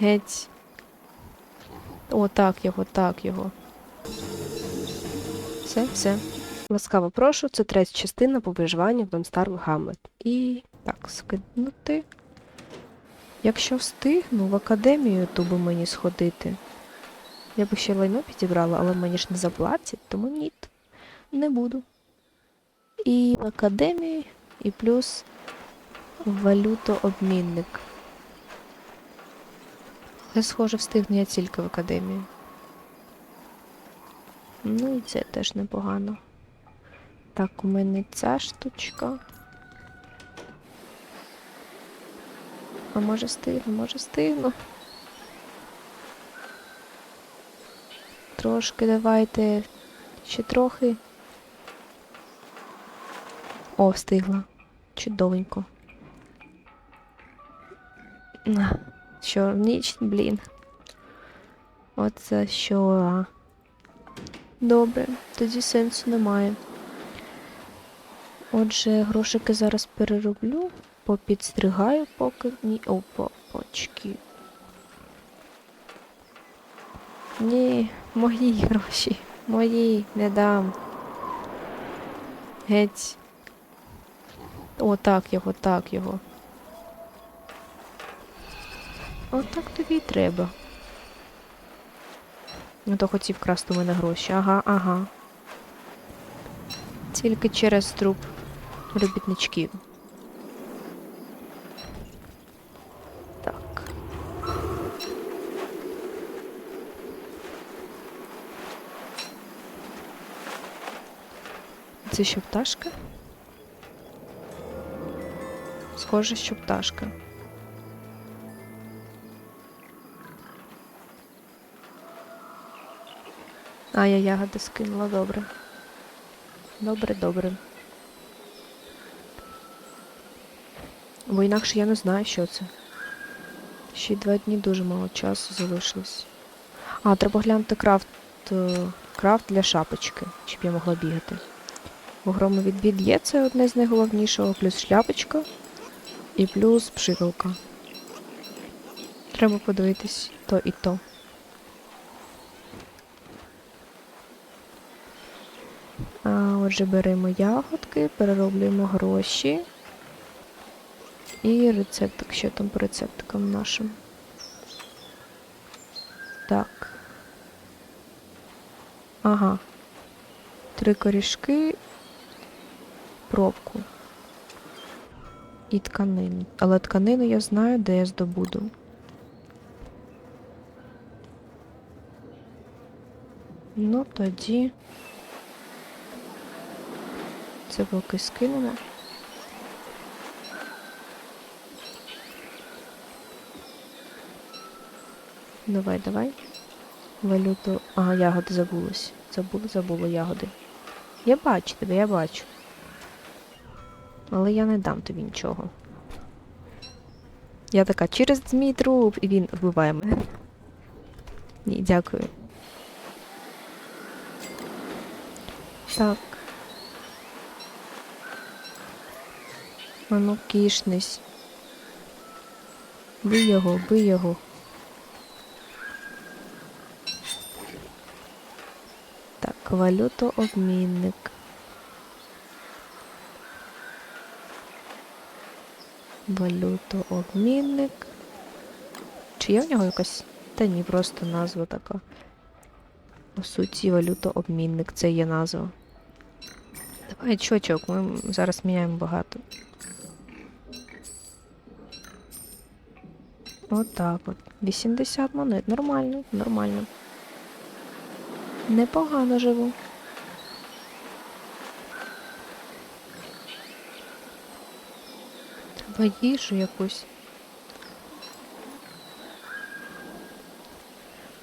Геть. О, так його, так його. Все, все. Ласкаво прошу, це третя частина по виживанню в Донстар Гамлет. І так, скинути. Якщо встигну, в академію ту би мені сходити. Я би ще лайно підібрала, але мені ж не заплатять, тому ні. Не буду. І в академію, і плюс валютообмінник. Але, схоже, встигну я тільки в академію. Ну і це теж непогано. Так, у мене ця штучка. А може встигну, може встигну. Трошки давайте. Ще трохи. О, встигла. Чудовенько. На, Що, ніч, блін. Оце що. а. Добре, тоді сенсу немає. Отже, грошики зараз перероблю, попідстригаю поки ні. О, попочки. Ні, мої гроші. Мої, не дам. Геть. О, так його, так його. Отак тобі й треба. Ну то хотів красти мене гроші. Ага, ага. Тільки через труп робітничків. Так. Це що пташка? Схоже, що пташка. А, я ягоди скинула, добре. Добре, добре. Бо інакше я не знаю, що це. Ще два дні дуже мало часу залишилось. А, треба глянути крафт. е, Крафт для шапочки, щоб я могла бігати. Бо громовідвід є, це одне з найголовнішого, плюс шляпочка і плюс пшикалка. Треба подивитись то і то. А, отже, беремо ягодки, перероблюємо гроші. І рецептик, що там по рецептикам нашим. Так. Ага. Три корішки, пробку. І тканину. Але тканину я знаю, де я здобуду. Ну, тоді. Це поки скинемо. Давай, давай. Валюту. Ага, ягоди забулась. Забула, забула ягоди. Я бачу тебе, я бачу. Але я не дам тобі нічого. Я така, через мій труп, і він вбиває мене. Ні, дякую. Так. А ну, кішнись. Бий його, бий його. Так, валютообмінник. Валютообмінник. Чи є в нього якась? Та ні, просто назва така. По суті, валютообмінник, це є назва. Давай, чочок, ми зараз міняємо багато. Отак от. 80 монет. Нормально, нормально. Непогано живу. Треба їжу якусь.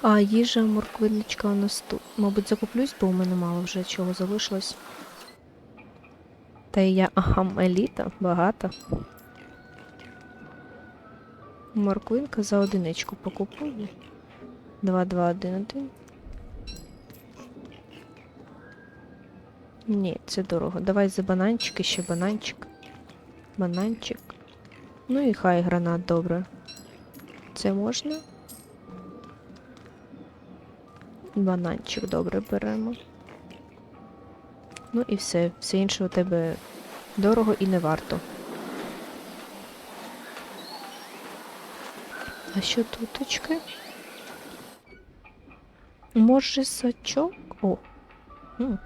А, їжа, морквиночка у нас тут. Мабуть, закуплюсь, бо у мене мало вже чого залишилось. Та я, ага, еліта, багата. Морквинка за одиничку покупую. 2, 2, 1, 1. Ні, це дорого. Давай за бананчик, ще бананчик. Бананчик. Ну і хай гранат добре. Це можна? Бананчик добре беремо. Ну і все. Все інше у тебе дорого і не варто. А що туточки? Може, сачок? О. м.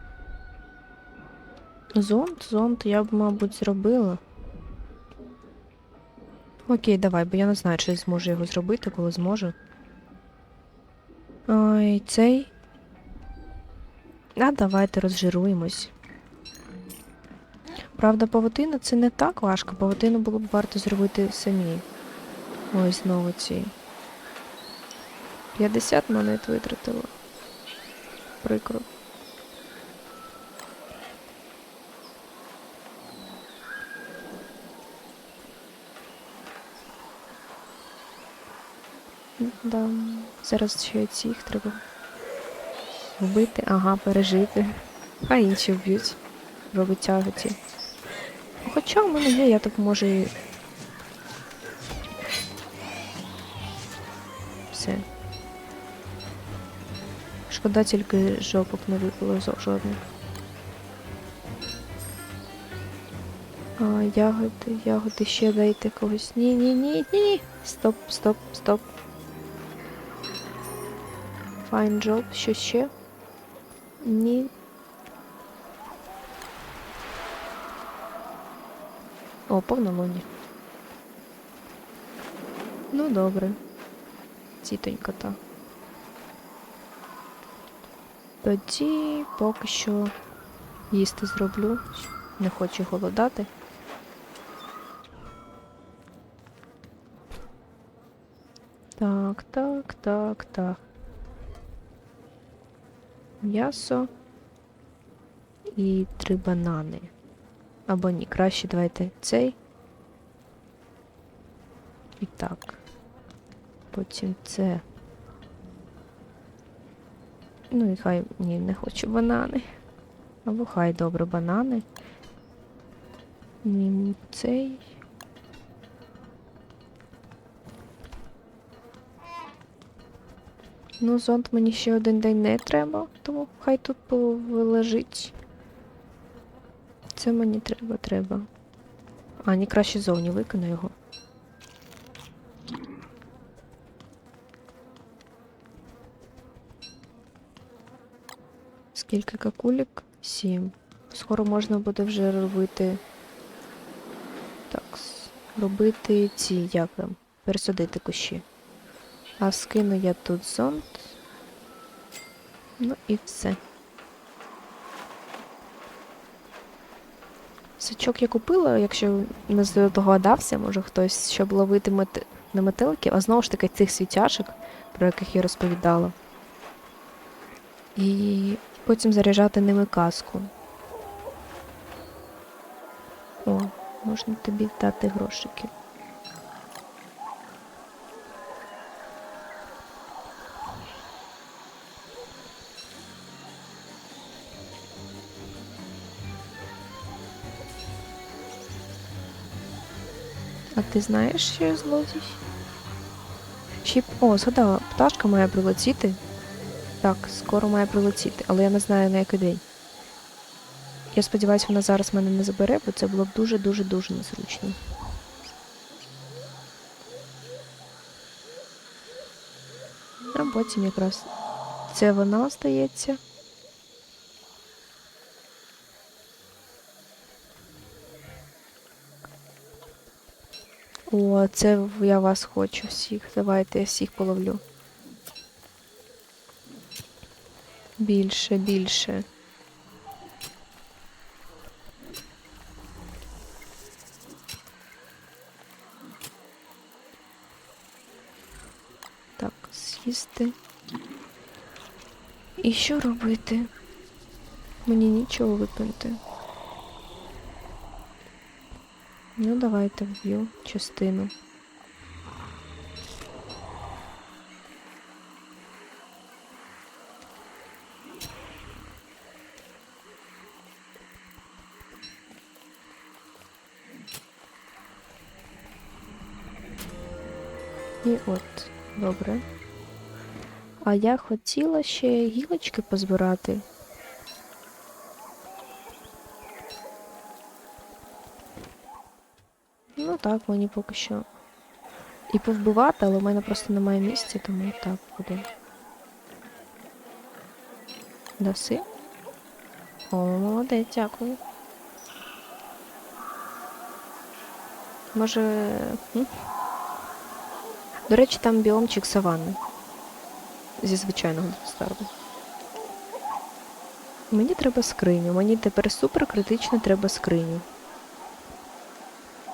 Зонт, зонт я б, мабуть, зробила. Окей, давай, бо я не знаю, чи зможу його зробити, коли зможу. Ой, цей. А давайте розжируємось. Правда, павутина це не так важко. Павутину було б варто зробити самі. Ось знову ці. 50 монет витратила. Прикро. Да. Зараз ще цих треба вбити, ага, пережити. А інші вб'ють. Робить тяготі. Хоча в мене є, я так можу і. Все. Шкода тільки жопок не випало жодних. А, ягоди, ягоди ще дайте когось. Ні, ні, ні, ні. Стоп, стоп, стоп. Fine job, що ще? Ні. О, повнолуння. Ну, добре. Тітонька та. Тоді поки що їсти зроблю. Не хочу голодати. Так, так, так, так. М'ясо і три банани. Або ні, краще давайте цей. І так. Потім це. Ну і хай ні, не хочу банани. Або хай добре банани. Ні, цей. Ну, зонт мені ще один день не треба, тому хай тут полежить. Це мені треба, треба. А, ні, краще зовні викину його. Скільки какулік? Сім. Скоро можна буде вже робити. Так, робити ці, як там, пересадити кущі. А скину я тут зонт. Ну і все. Сачок я купила, якщо не здогадався, може хтось, щоб ловити мет... не метеликів, а знову ж таки цих світяшок, про яких я розповідала. І потім заряджати ними каску. О, можна тобі дати грошики. А ти знаєш, що я злодій? Й- О, згадала, пташка має прилетіти. Так, скоро має прилетіти, але я не знаю на який день. Я сподіваюся, вона зараз мене не забере, бо це було б дуже-дуже-дуже незручно. А потім якраз це вона, здається. О, це я вас хочу всіх. Давайте я всіх половлю. Більше, більше. Так, з'їсти. І що робити? Мені нічого випинти. Ну, давайте вб'ю частину. І от, добре. А я хотіла ще гілочки позбирати. Ну так, мені поки що. І повбивати, але в мене просто немає місця, тому так буде. Даси? О, молодець, дякую. Може. До речі, там біомчик саванни. Зі звичайного старого. Мені треба скриню. Мені тепер супер критично треба скриню.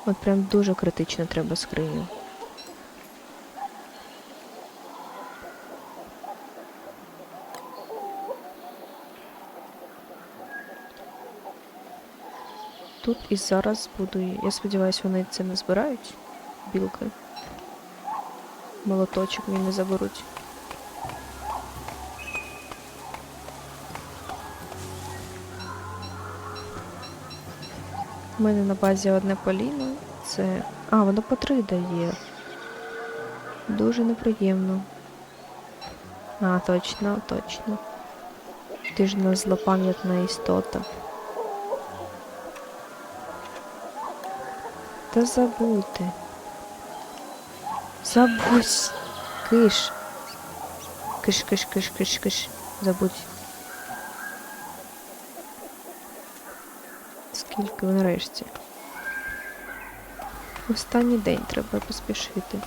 От прям дуже критично треба скриню. Тут і зараз буду. Я сподіваюся, вони це не збирають. Білки. Молоточок мені не заберуть. У мене на базі одне поліно. Це. А, воно по три дає. Дуже неприємно. А, точно, точно. Ти ж не злопам'ятна істота. Та забудьте. Забудь. Киш. Киш, киш, киш, киш, киш. Забудь. Скільки ви нарешті. Останній день треба поспішити.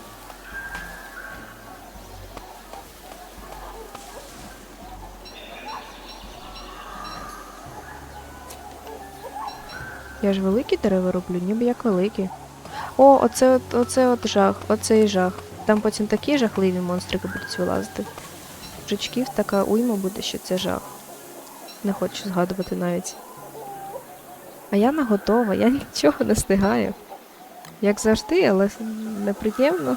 Я ж великі дерева роблю, ніби як великі. О, оце от, оце от жах, оцей жах. Там потім такі жахливі монстрики будуть вилазити. Жучків така уйма буде, що це жах. Не хочу згадувати навіть. А я не готова, я нічого не встигаю. Як завжди, але неприємно.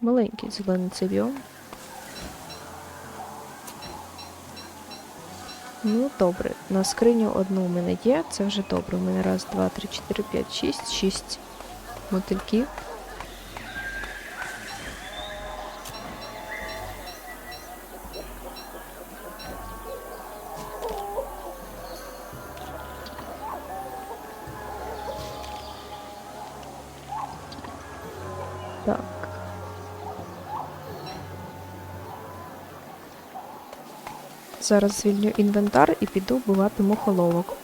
Маленький зелений цей. Ну, добре. На скриню одну у мене є, це вже добре. У мене раз, два, три, чотири, п'ять, шість, шість мотильків. Зараз звільню інвентар і піду вбивати мухоловок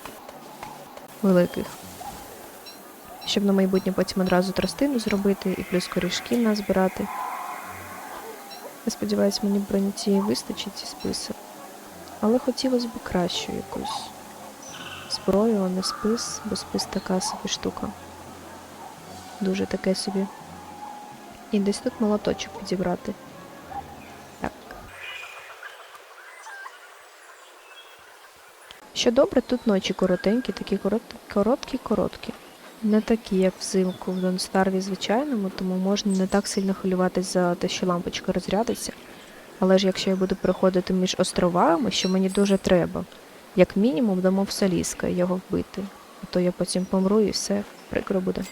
великих. Щоб на майбутнє потім одразу тростину зробити і плюс корішки назбирати. Я сподіваюся, мені броні цієї вистачить і списи. Але хотілося б кращу якусь зброю, а не спис, бо спис така собі штука. Дуже таке собі. І десь тут молоточок підібрати. Що добре, тут ночі коротенькі, такі короткі-короткі. Не такі, як взимку в Донстарві звичайному, тому можна не так сильно хвилюватись за те, що лампочка розрядиться. Але ж якщо я буду переходити між островами, що мені дуже треба, як мінімум дамо в Саліска його вбити. А то я потім помру і все, прикро буде.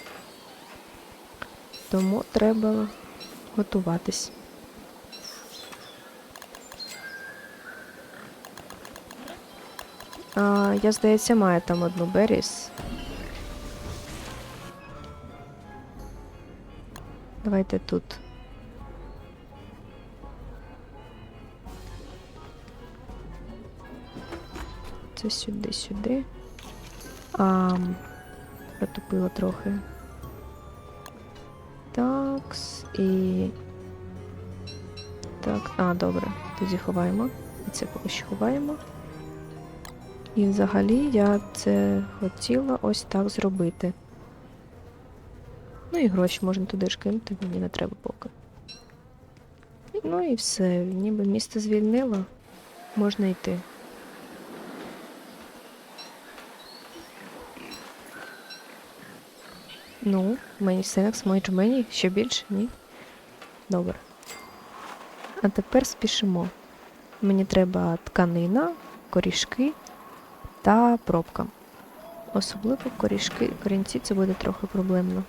Тому треба готуватись. А, я, здається, маю там одну Беріс. Давайте тут. Це сюди, сюди. А, протупила трохи. Такс і. Так, а, добре. Тоді ховаємо. І це поки що ховаємо. І взагалі я це хотіла ось так зробити. Ну і гроші можна туди ж кинути, мені не треба поки. Ну і все, ніби місто звільнило, можна йти. Ну, мені Сенекс, мої мені ще більше, ні? Добре. А тепер спішимо. Мені треба тканина, корішки та пробка. Особливо корішки, корінці це буде трохи проблемно.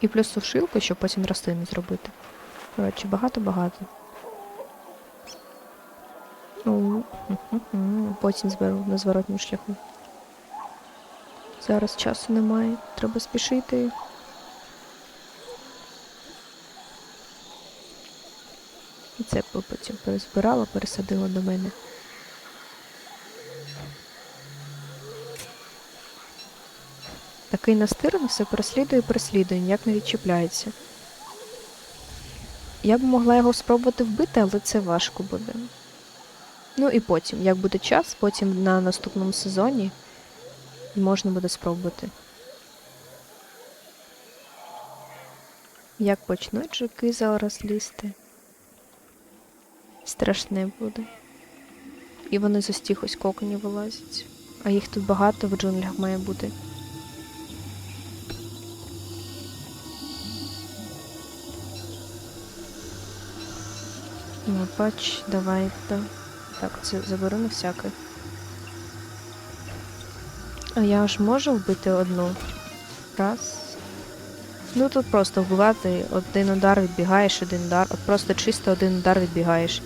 І плюс сушилку, щоб потім рослини зробити. Коротше, багато-багато. Потім зберу на зворотньому шляху. Зараз часу немає, треба спішити. І це потім перезбирала, пересадила до мене. Такий настирно все переслідує і переслідує, ніяк не відчіпляється. Я б могла його спробувати вбити, але це важко буде. Ну і потім, як буде час, потім на наступному сезоні можна буде спробувати. Як почнуть жуки зараз лізти. Страшне буде. І вони з ось ось коконів вилазять. А їх тут багато в джунглях має бути. Бач, давай, да. Так, це заберу на всяке. А я ж можу вбити одну. Раз. Ну тут просто вбивати один удар відбігаєш, один удар. От просто чисто один удар відбігаєш.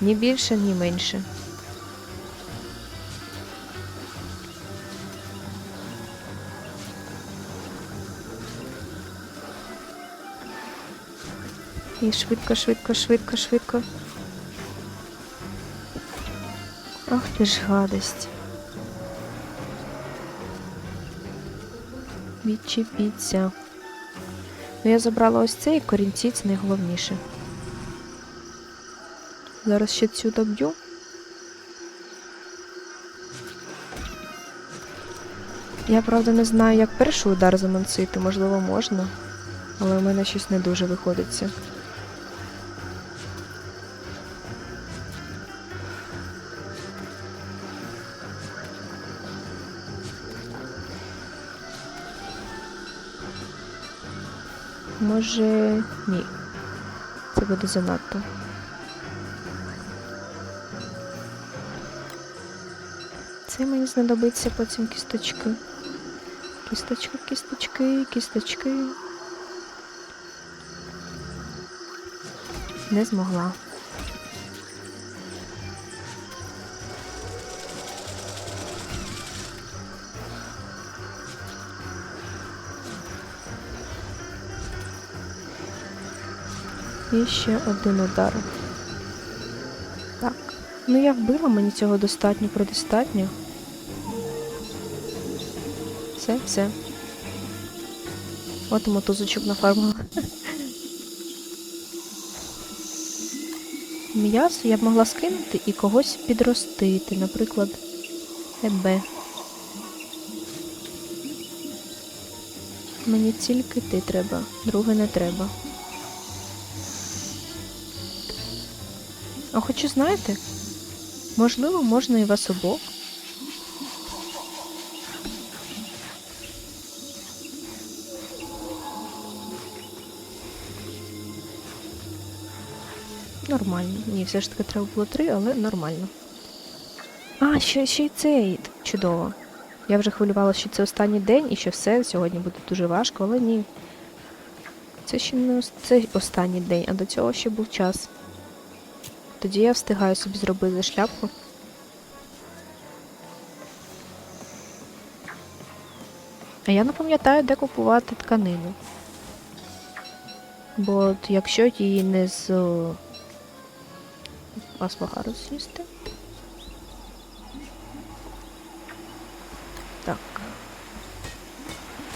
Ні більше, ні менше. І швидко, швидко, швидко, швидко. Ах ти ж гадость. Відчепіться. Ну, я забрала ось цей корінці, це найголовніше. Зараз ще цю доб'ю. Я правда не знаю, як перший удар замансити, можливо, можна, але в мене щось не дуже виходиться. Може, ні. Це буде занадто. Це мені знадобиться потім кісточки. Кісточки, кісточки, кісточки. Не змогла. І ще один удар. Так. Ну я вбила, мені цього достатньо, предостатньо. Все, все. От мотузочок нафармила. М'ясо я б могла скинути і когось підростити, наприклад, тебе. Мені тільки ти треба, друге не треба. А хочу, знаєте, можливо, можна і вас обох. Нормально. Ні, все ж таки треба було три, але нормально. А, ще, ще й цей. Чудово. Я вже хвилювалася, що це останній день і що все, сьогодні буде дуже важко, але ні. Це ще не ос- це останній день, а до цього ще був час. Тоді я встигаю собі зробити шляпку. А я не пам'ятаю, де купувати тканину. Бо от якщо її не з о, Асмахару з'їсти. Так.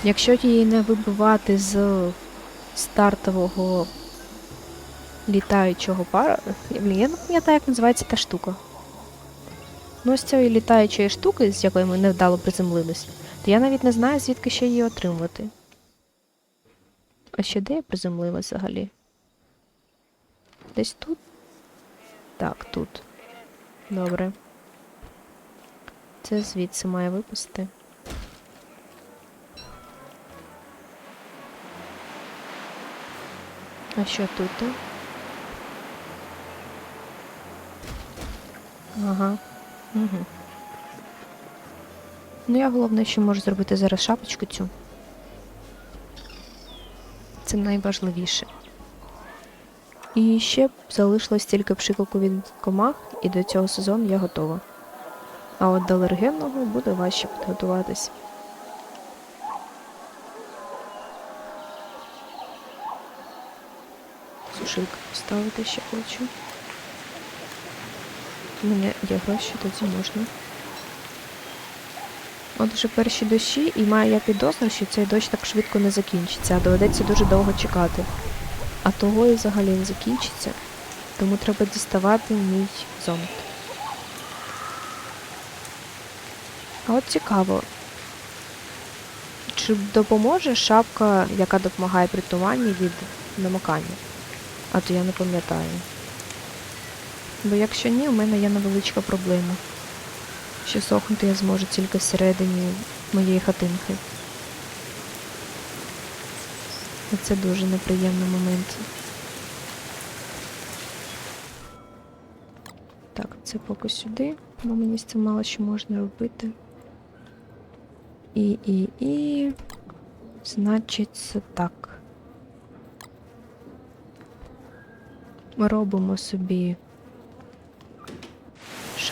Якщо її не вибивати з стартового літаючого пара. Я не пам'ятаю, як називається та штука. Ну, ось цієї літаючої штуки, з якої ми невдало приземлились, то я навіть не знаю, звідки ще її отримувати. А ще де я приземлилась взагалі? Десь тут? Так, тут. Добре. Це звідси має випасти. А що тут? Ага. Угу. Ну, я головне, що можу зробити зараз шапочку цю. Це найважливіше. І ще залишилось тільки пшикалку від комах, і до цього сезону я готова. А от до алергенного буде важче підготуватись. Сушилку поставити ще хочу. У мене є гроші, тоді можна. От вже перші дощі, і маю я підозру, що цей дощ так швидко не закінчиться, а доведеться дуже довго чекати. А того і взагалі не закінчиться, тому треба діставати мій зонт. А от цікаво, чи допоможе шапка, яка допомагає при тумані від намокання? А то я не пам'ятаю. Бо якщо ні, у мене є невеличка проблема. Що сохнути я зможу тільки всередині моєї хатинки. І це дуже неприємний момент. Так, це поки сюди, бо мені з цим мало що можна робити. І, і, і. Значить, це так. Ми робимо собі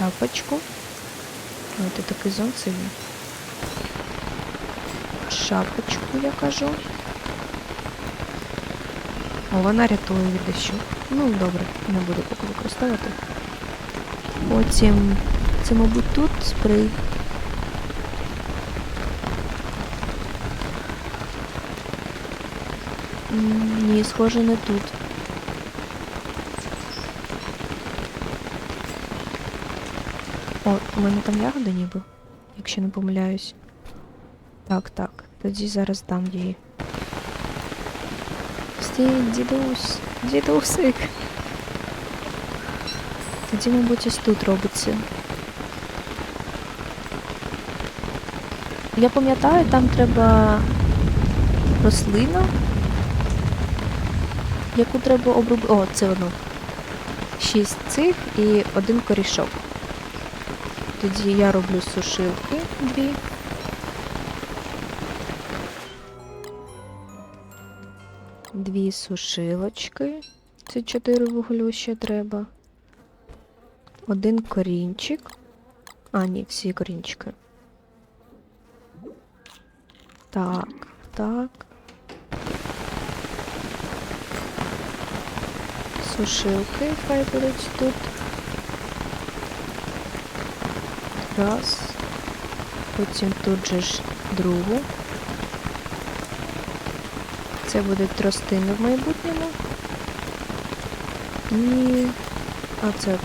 шапочку. Ось такий зон це. Шапочку, я кажу. О, вона рятує від дощу. Ну, добре, не буду поки використовувати. Потім це, мабуть, тут спрей. Ні, схоже, не тут. О, у мене там ягода ніби, якщо не помиляюсь. Так, так, тоді зараз дам її. Стій, дідусь, дідусик. Тоді, мабуть, ось тут робиться. Я пам'ятаю, там треба рослина, яку треба обробити. О, це воно. Шість цих і один корішок. Тоді я роблю сушилки дві. Дві сушилочки. Це чотири вуглю ще треба. Один корінчик. А, ні, всі корінчики. Так, так. Сушилки хай будуть тут. Раз. Потім тут же ж другу. Це будуть тростини в майбутньому. І... А це...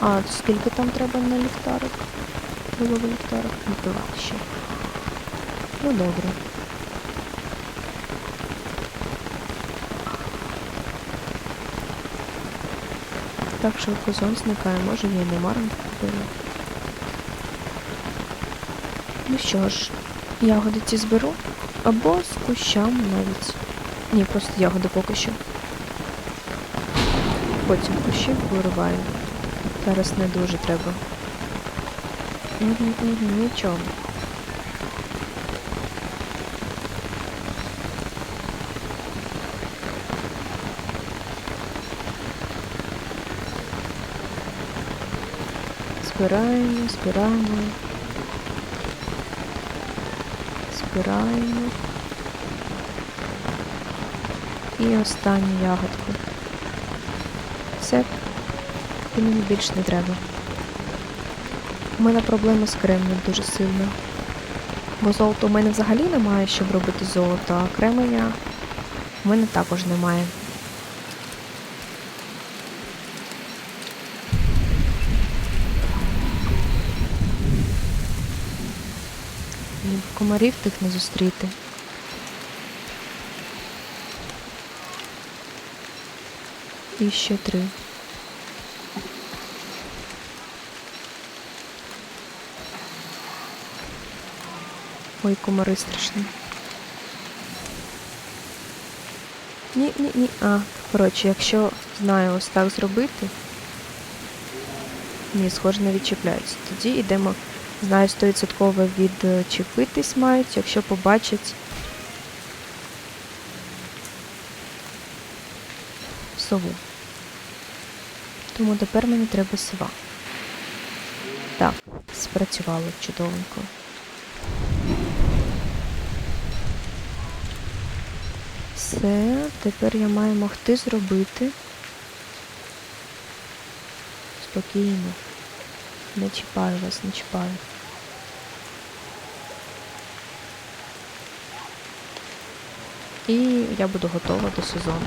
А, скільки там треба на ліхтарик? Голови ліхтарик? Відбивати ще. Ну добре. Так швидко сон зникає, може я й не марно купила. Ну що ж, ягоди ці зберу. Або з кущам навіть. Ні, просто ягоди поки що. Потім кущі вириваю. Зараз не дуже треба. Нічого. Збираємо, збираємо. Збираємо. І останню ягодку. Все. І мені більше не треба. У мене проблема з кремнем дуже сильно. Бо золота у мене взагалі немає, щоб робити золото, а кременя у мене також немає. Ніби комарів тих не зустріти. І ще три. Ой, комари страшні. Ні, ні, ні. А, коротше, якщо знаю ось так зробити. Ні, схоже, не відчіпляються. Тоді йдемо. Знаю, 100% відчепитись мають, якщо побачать. сову. Тому тепер мені треба сова. Так, спрацювало чудовенько. Все, тепер я маю могти зробити. Спокійно. Не чіпаю вас, не чіпаю. І я буду готова до сезону.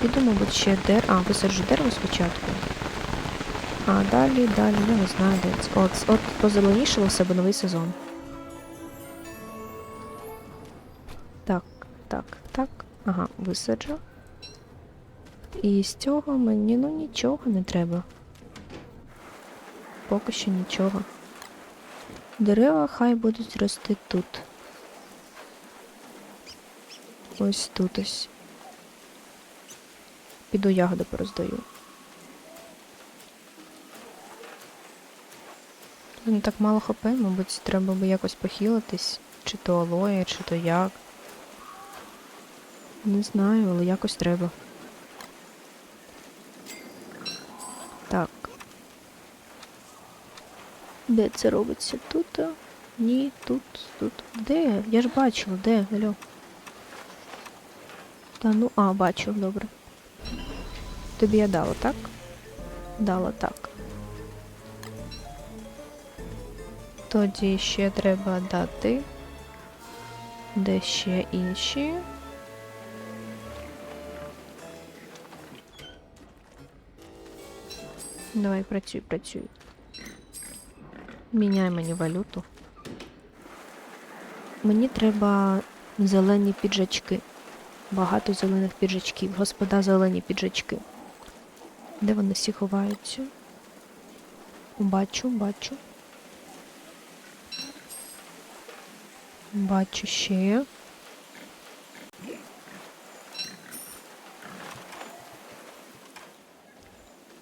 Піду, мабуть, ще дер... А, висаджу дерево спочатку. А далі, далі, я не знаю, де. От, от позеленішало в себе новий сезон. Висаджу. І з цього мені ну нічого не треба. Поки що нічого. Дерева хай будуть рости тут. Ось тут ось. Піду ягоди пороздаю. Ну так мало хп, мабуть, треба би якось похилитись. Чи то алоє, чи то як. Не знаю, але якось треба. Так. Де це робиться? Тут? Ні, тут, тут. Де? Я ж бачила, де? Алло. Та ну, а, бачу, добре. Тобі я дала, так? Дала так. Тоді ще треба дати. Де ще інші? Давай працюй, працюй. Міняй мені валюту. Мені треба зелені піджачки. Багато зелених піджачків. Господа зелені піджачки. Де вони всі ховаються? Бачу, бачу. Бачу ще.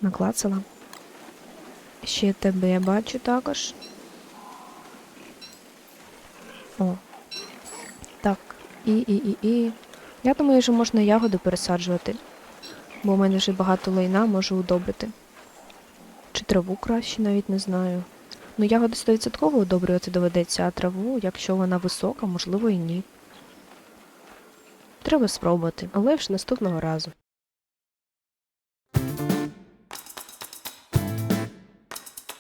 Наклацала. Ще тебе я бачу також. О. Так. І, і, і, і. Я думаю, що можна ягоди пересаджувати. Бо в мене вже багато лайна можу удобрити. Чи траву краще, навіть не знаю. Ну, ягоди 100% удобрювати доведеться, а траву, якщо вона висока, можливо і ні. Треба спробувати, але ж наступного разу.